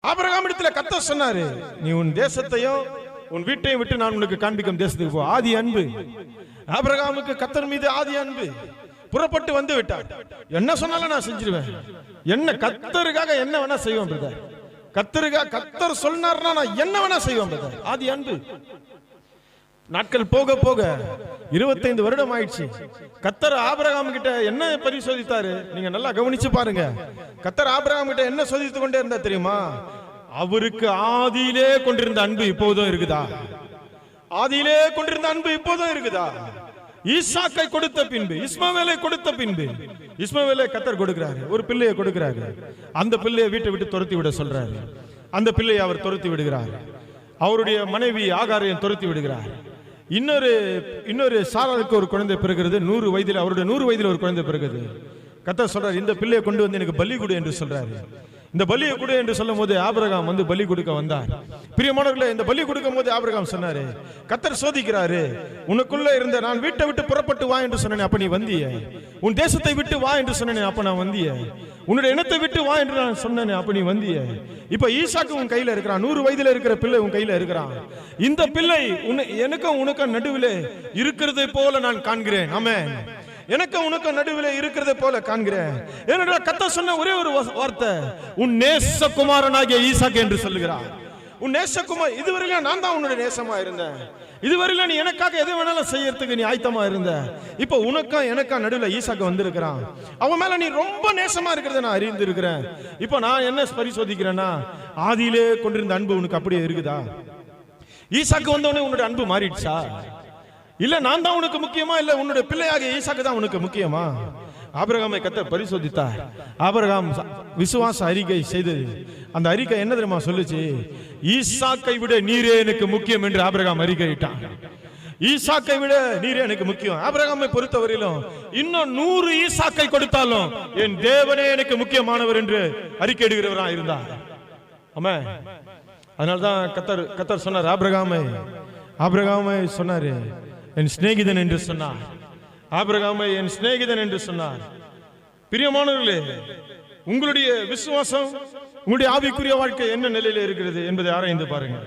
Abraham இடத்துல கத்த சொன்னாரு நீ உன் தேசத்தையும் உன் வீட்டையும் விட்டு நான் உனக்கு காண்பிக்கும் தேசத்துக்கு போ. ஆதி அன்பு. ஆபிரகாமுக்கு கத்தர் மீது ஆதி அன்பு. புறப்பட்டு வந்து விட்டார். என்ன சொன்னாலும் நான் செஞ்சிருவேன். என்ன கத்தருக்காக என்ன வேணா செய்வோம் பிரதர் கத்தருக்காக கத்தர் சொன்னார்னா நான் என்ன வேணா செய்வோம் பிரதர் ஆதி அன்பு. நாட்கள் போக போக இருபத்தைந்து வருடம் ஆயிடுச்சு கத்தர் ஆபரகாம் கிட்ட என்ன பரிசோதித்தாரு? நீங்க நல்லா கவனிச்சு பாருங்க. கத்தர் ஆபரகாம் கிட்ட என்ன சோதித்து கொண்டே இருந்தா தெரியுமா? அவருக்கு ஆதியிலே கொண்டிருந்த அன்பு இப்போதும் இருக்குதா? ஆதியிலே கொண்டிருந்த அன்பு இப்போதும் இருக்குதா? ஈசாக்கை கொடுத்த பின்பு இஸ்மவேலை கொடுத்த பின்பு இஸ்மவேலை கத்தர் கொடுக்கிறாரு. ஒரு பிள்ளையை கொடுக்கிறாரு. அந்த பிள்ளையை வீட்டை விட்டு துரத்தி விட சொல்றாரு. அந்த பிள்ளையை அவர் துரத்தி விடுகிறார். அவருடைய மனைவி ஆகாரையும் துரத்தி விடுகிறார். இன்னொரு இன்னொரு சாராருக்கு ஒரு குழந்தை பிறகுறது நூறு வயதில் அவருடைய நூறு வயதில் ஒரு குழந்தை பிறகுது கத்த சொல்றாரு இந்த பிள்ளையை கொண்டு வந்து எனக்கு பள்ளி கொடு என்று சொல்றாரு. இந்த பலியை கொடு என்று சொல்லும் போது ஆபிரகாம் வந்து பலி கொடுக்க வந்தார் பிரியமானவர்களே இந்த பலி கொடுக்கும் போது ஆபிரகாம் சொன்னாரு கத்தர் சோதிக்கிறாரு உனக்குள்ள இருந்த நான் வீட்டை விட்டு புறப்பட்டு வா என்று சொன்னேன் அப்ப நீ வந்திய. உன் தேசத்தை விட்டு வா என்று சொன்னேன் அப்ப நான் வந்திய. உன்னுடைய இனத்தை விட்டு வா என்று நான் சொன்னேன் அப்ப நீ வந்திய. இப்ப ஈசாக்கு உன் கையில இருக்கிறான் நூறு வயதுல இருக்கிற பிள்ளை உன் கையில இருக்கிறான். இந்த பிள்ளை உன்னை எனக்கும் உனக்கும் நடுவில் இருக்கிறதை போல நான் காண்கிறேன். ஆமே எனக்கும் உனக்கும் நடுவில் இருக்கிறதை போல காண்கிறேன். என்னடா கத்த சொன்ன ஒரே ஒரு வார்த்தை உன் நேசகுமாரனாகிய ஈசாக்கு என்று சொல்லுகிறார். உன் நேசகுமார் இதுவரையிலும் நான் தான் உன்னுடைய நேசமா இருந்தேன். இதுவரையிலும் நீ எனக்காக எது வேணாலும் செய்யறதுக்கு நீ ஆயத்தமா இருந்த. இப்போ உனக்கா எனக்கா நடுவில் ஈசாக்கு வந்திருக்கிறான். அவன் மேல நீ ரொம்ப நேசமா இருக்கிறத நான் அறிந்திருக்கிறேன். இப்போ நான் என்ன பரிசோதிக்கிறேன்னா ஆதியிலே கொண்டிருந்த அன்பு உனக்கு அப்படியே இருக்குதா? ஈசாக்கு வந்தவனே உன்னுடைய அன்பு மாறிடுச்சா? இல்ல நான் தான் உனக்கு முக்கியமா? இல்ல உன்னுடைய பிள்ளையாக ஈசாக்கு தான் உனக்கு முக்கியமா? ஆபிரகாமை கத்தர் பரிசோதித்தார். ஆபிரகாம் விசுவாச அறிக்கை செய்தது. அந்த அறிக்கை என்ன தெரியுமா சொல்லுச்சு? ஈசாக்கை விட நீரே எனக்கு முக்கியம் என்று ஆபிரகாம் அறிக்கையிட்டான். ஈசாக்கை விட நீரே எனக்கு முக்கியம். ஆபிரகாமை பொறுத்தவரையிலும் இன்னும் நூறு ஈசாக்கை கொடுத்தாலும் என் தேவனே எனக்கு முக்கியமானவர் என்று அறிக்கை இடுகிறவரா இருந்தார். ஆமா அதனால்தான் கத்தர் கத்தர் சொன்னார் ஆபிரகாமை ஆபிரகாமை சொன்னாரு. என் சிநேகிதன் என்று சொன்னார் ஆபிரகாமை என் சிநேகிதன் என்று சொன்னார் பிரியமானவர்களே உங்களுடைய விசுவாசம் உங்களுடைய ஆவிக்குரிய வாழ்க்கை என்ன நிலையில இருக்கிறது என்பதை ஆராய்ந்து பாருங்கள்.